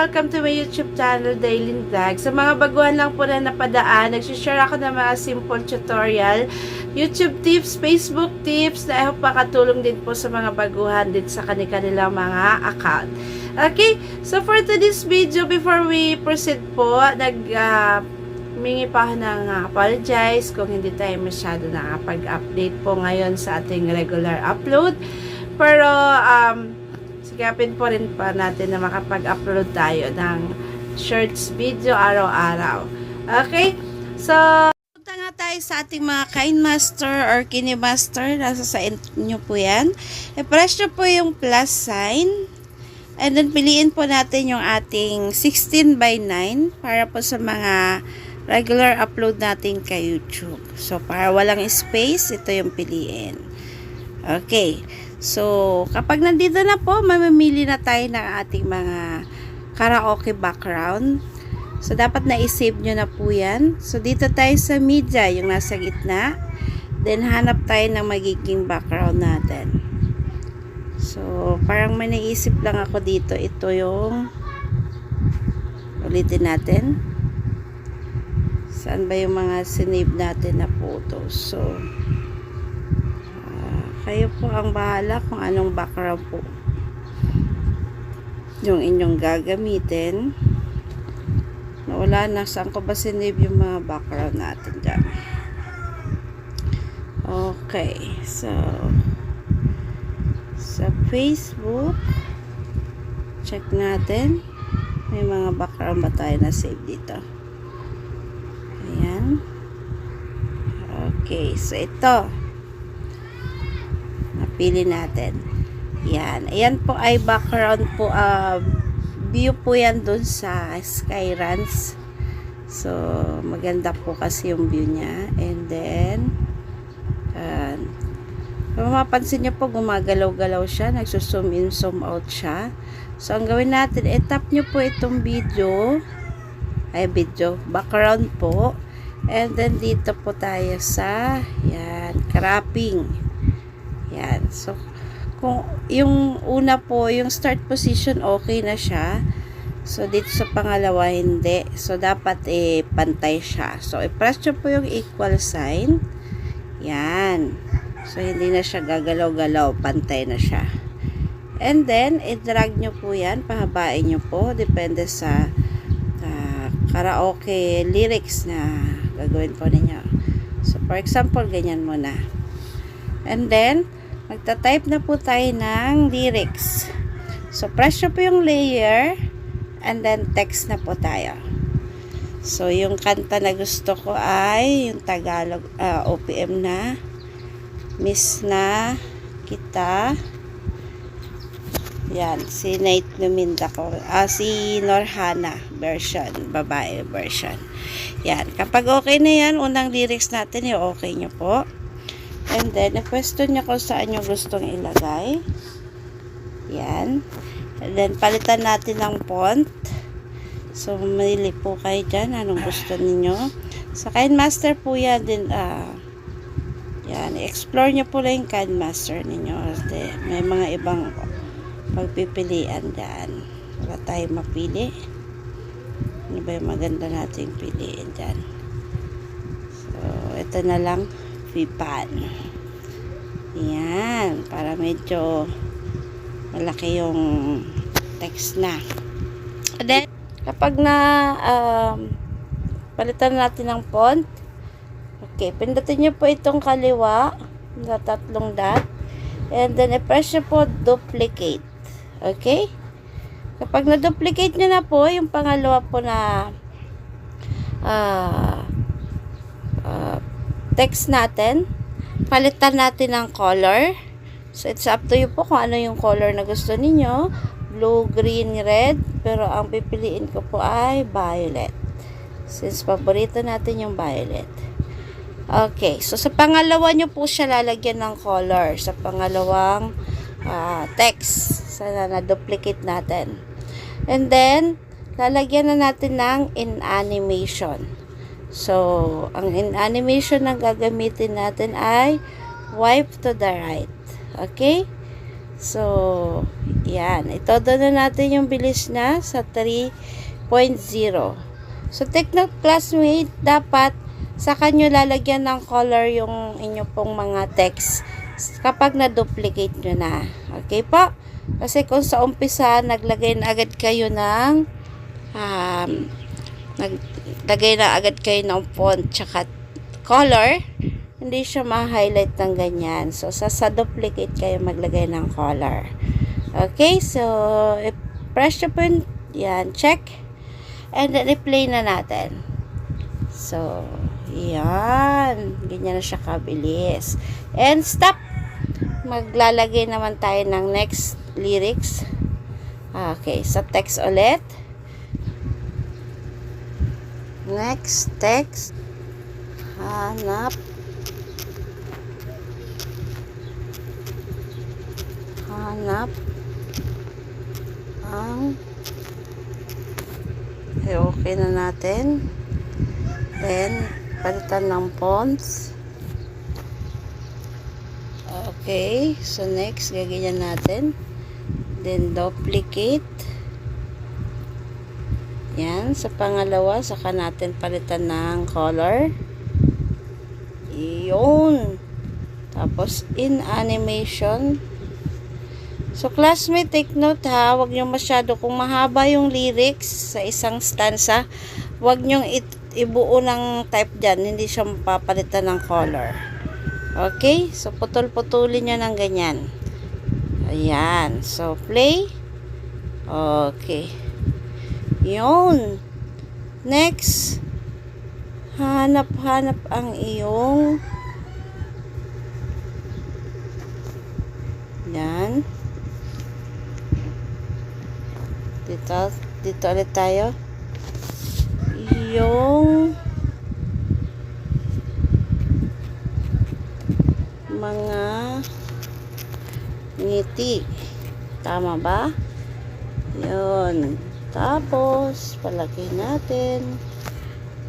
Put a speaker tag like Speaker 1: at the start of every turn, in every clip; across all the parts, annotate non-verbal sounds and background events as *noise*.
Speaker 1: Welcome to my YouTube channel, Daily Vlog. Sa mga baguhan lang po na napadaan, nagsishare ako ng mga simple tutorial, YouTube tips, Facebook tips na hope makatulong din po sa mga baguhan din sa kanilang mga account. Okay, so for today's video, before we proceed po, nag... Humingi pa ako ng ah, apologize kung hindi tayo masyado nakapag-update po ngayon sa ating regular upload. Pero, um, sigapin po rin pa natin na makapag-upload tayo ng shorts video araw-araw. Okay? So, punta nga tayo sa ating mga Kind Master or Kini Master. Nasa sa inyo po yan. I-press nyo po yung plus sign. And then, piliin po natin yung ating 16 by 9 para po sa mga regular upload natin kay YouTube. So, para walang space, ito yung piliin. Okay. So, kapag nandito na po, mamimili na tayo ng ating mga karaoke background. So, dapat na-save nyo na po yan. So, dito tayo sa media, yung nasa gitna. Then, hanap tayo ng magiging background natin. So, parang may naisip lang ako dito. Ito yung ulitin natin. Saan ba yung mga sinave natin na photos? So, kayo po ang bahala kung anong background po yung inyong gagamitin. Nawala na. Saan ko ba sinave yung mga background natin dyan? Okay. So, sa Facebook, check natin. May mga background ba tayo na save dito? Ayan. Okay, so ito. Napili natin. Yan. Ayan po ay background po, uh, view po yan dun sa Skyruns. So, maganda po kasi yung view niya. And then, uh, kung mapapansin niyo po, gumagalaw-galaw siya. Nagsusum in, zoom out siya. So, ang gawin natin, i-tap niyo po itong video ay video background po and then dito po tayo sa yan cropping yan. So kung yung una po yung start position okay na siya. So dito sa pangalawa hindi. So dapat eh pantay siya. So i-press nyo po yung equal sign. Yan. So hindi na siya gagalaw-galaw. Pantay na siya. And then i-drag nyo po yan. Pahabain nyo po. Depende sa karaoke lyrics na gagawin po ninyo. So, for example, ganyan muna. And then, magta-type na po tayo ng lyrics. So, press po yung layer and then text na po tayo. So, yung kanta na gusto ko ay yung Tagalog ah, OPM na Miss na kita yan, si Nate Luminda ko. Ah, si Norhana version, babae version. Yan, kapag okay na yan, unang lyrics natin, yung okay nyo po. And then, question nyo kung saan nyo gustong ilagay. Yan. And then, palitan natin ng font. So, mamili po kayo dyan, anong gusto ninyo. Sa Kindmaster po yan din, ah, yan, explore nyo po lang yung Kindmaster ninyo. Kasi may mga ibang pagpipilian dyan. Wala tayo mapili. Ano ba yung maganda nating piliin dyan? So, ito na lang. Vipan. Yan. Para medyo malaki yung text na. And then, kapag na um, palitan natin ng font, okay, pindutin nyo po itong kaliwa na tatlong dot. And then, i-press nyo po duplicate. Okay? Kapag na-duplicate nyo na po, yung pangalawa po na uh, uh, text natin, palitan natin ng color. So, it's up to you po kung ano yung color na gusto ninyo. Blue, green, red. Pero ang pipiliin ko po ay violet. Since paborito natin yung violet. Okay. So, sa pangalawa nyo po siya lalagyan ng color. Sa pangalawang uh, text sana na-duplicate natin. And then, lalagyan na natin ng in animation. So, ang animation na gagamitin natin ay wipe to the right. Okay? So, yan. Itodo na natin yung bilis na sa 3.0. So, take note classmate, dapat sa kanyo lalagyan ng color yung inyo pong mga text kapag na-duplicate nyo na. Okay po? Kasi kung sa umpisa, naglagay na agad kayo ng um, naglagay na agad kayo ng font tsaka color, hindi siya ma-highlight ng ganyan. So, sa, sa duplicate kayo maglagay ng color. Okay, so, i-press nyo po. Yan, check. And then, i-play na natin. So, yan. Ganyan na siya kabilis. And stop. Maglalagay naman tayo ng next lyrics. Okay, sa text ulit. Next text. Hanap. Hanap. Ang eh, okay na natin. Then, palitan ng fonts. Okay. So, next, gaganyan natin. Then, duplicate. Yan. Sa pangalawa, saka natin palitan ng color. Yun. Tapos, in animation. So, classmate, take note ha. Huwag nyo masyado. Kung mahaba yung lyrics sa isang stanza, huwag nyo ibuo ng type dyan. Hindi siya mapapalitan ng color. Okay? So, putol-putulin nyo ng ganyan. Ayan. So, play. Okay. Yun. Next. Hanap-hanap ang iyong Yan. Dito, dito ulit tayo. Yung mga ngiti. Tama ba? Yun. Tapos, palaki natin.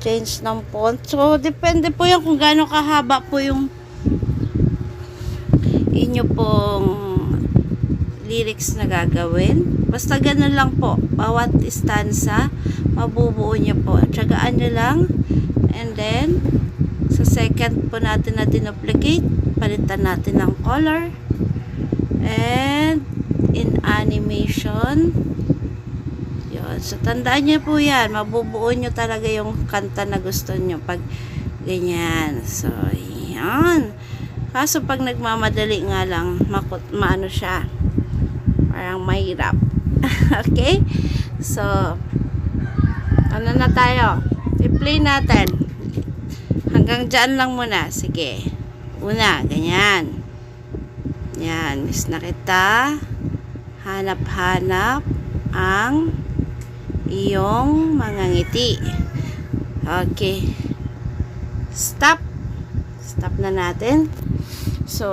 Speaker 1: Change ng font. So, depende po yan kung gaano kahaba po yung inyo pong lyrics na gagawin. Basta ganun lang po. Bawat stanza, mabubuo niyo po. Tsagaan nyo lang. And then, sa second po natin na dinuplicate, palitan natin ng color. And, in animation. So, tandaan nyo po yan. Mabubuo nyo talaga yung kanta na gusto nyo pag ganyan. So, yan. Kaso pag nagmamadali nga lang, makot, maano siya. Parang mahirap. *laughs* okay? So, ano na tayo? I-play natin. Hanggang dyan lang muna. Sige. Una, ganyan. Yan. Miss na kita. Hanap-hanap ang iyong mga ngiti. Okay. Stop. Stop na natin. So,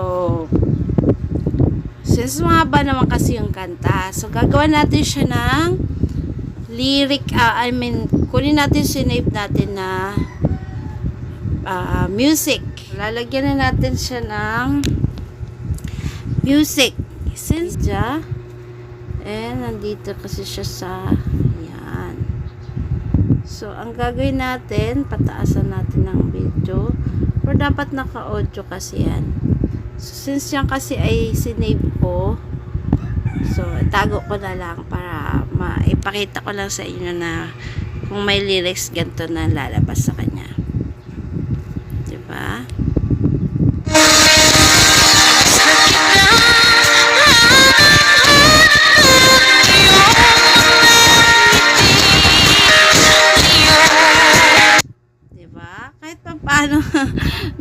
Speaker 1: since mahaba naman kasi yung kanta, so gagawa natin siya ng lyric, ah, I mean, kunin natin, sinave natin na ah, music. Lalagyan na natin siya ng music. Since ja, eh, nandito kasi siya sa. So, ang gagawin natin, pataasan natin ng video. Or dapat naka-audio kasi yan. So, since yan kasi ay sinave ko, so, tago ko na lang para maipakita ko lang sa inyo na kung may lyrics ganito na lalabas sa kanya.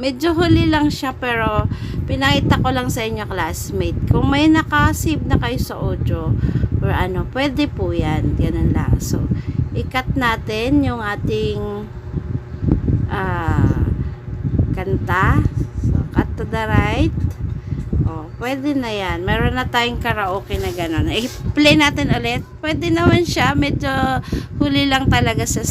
Speaker 1: Medyo huli lang siya pero pinakita ko lang sa inyo classmate. Kung may nakasave na kayo sa audio or ano, pwede po yan. Ganun lang. So, ikat natin yung ating ah, kanta. So, cut to the right. Oh, pwede na yan. Meron na tayong karaoke na gano'n. I-play natin ulit. Pwede naman siya. Medyo huli lang talaga sa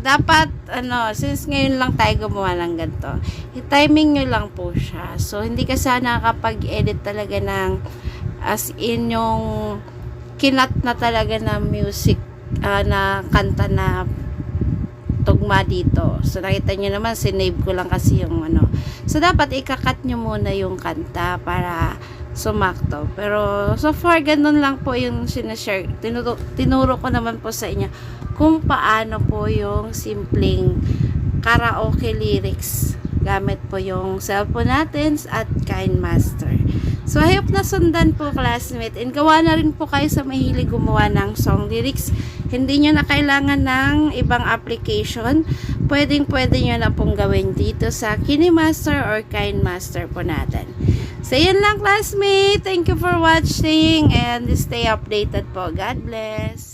Speaker 1: dapat, ano, since ngayon lang tayo gumawa ng ganito, i-timing nyo lang po siya. So, hindi ka sana kapag edit talaga ng as in yung kinat na talaga na music ah, na kanta na tugma dito. So, nakita nyo naman, sinave ko lang kasi yung ano. So, dapat ikakat nyo muna yung kanta para sumakto. Pero, so far, ganun lang po yung sinashare. Tinuro, tinuro ko naman po sa inyo kung paano po yung simpleng karaoke lyrics gamit po yung cellphone natin at Kind Master. So, I hope na sundan po, classmate. And gawa na rin po kayo sa mahilig gumawa ng song lyrics. Hindi nyo na kailangan ng ibang application. Pwedeng pwede nyo na pong gawin dito sa KineMaster or Kind Master po natin. So, yun lang, classmate. Thank you for watching and stay updated po. God bless.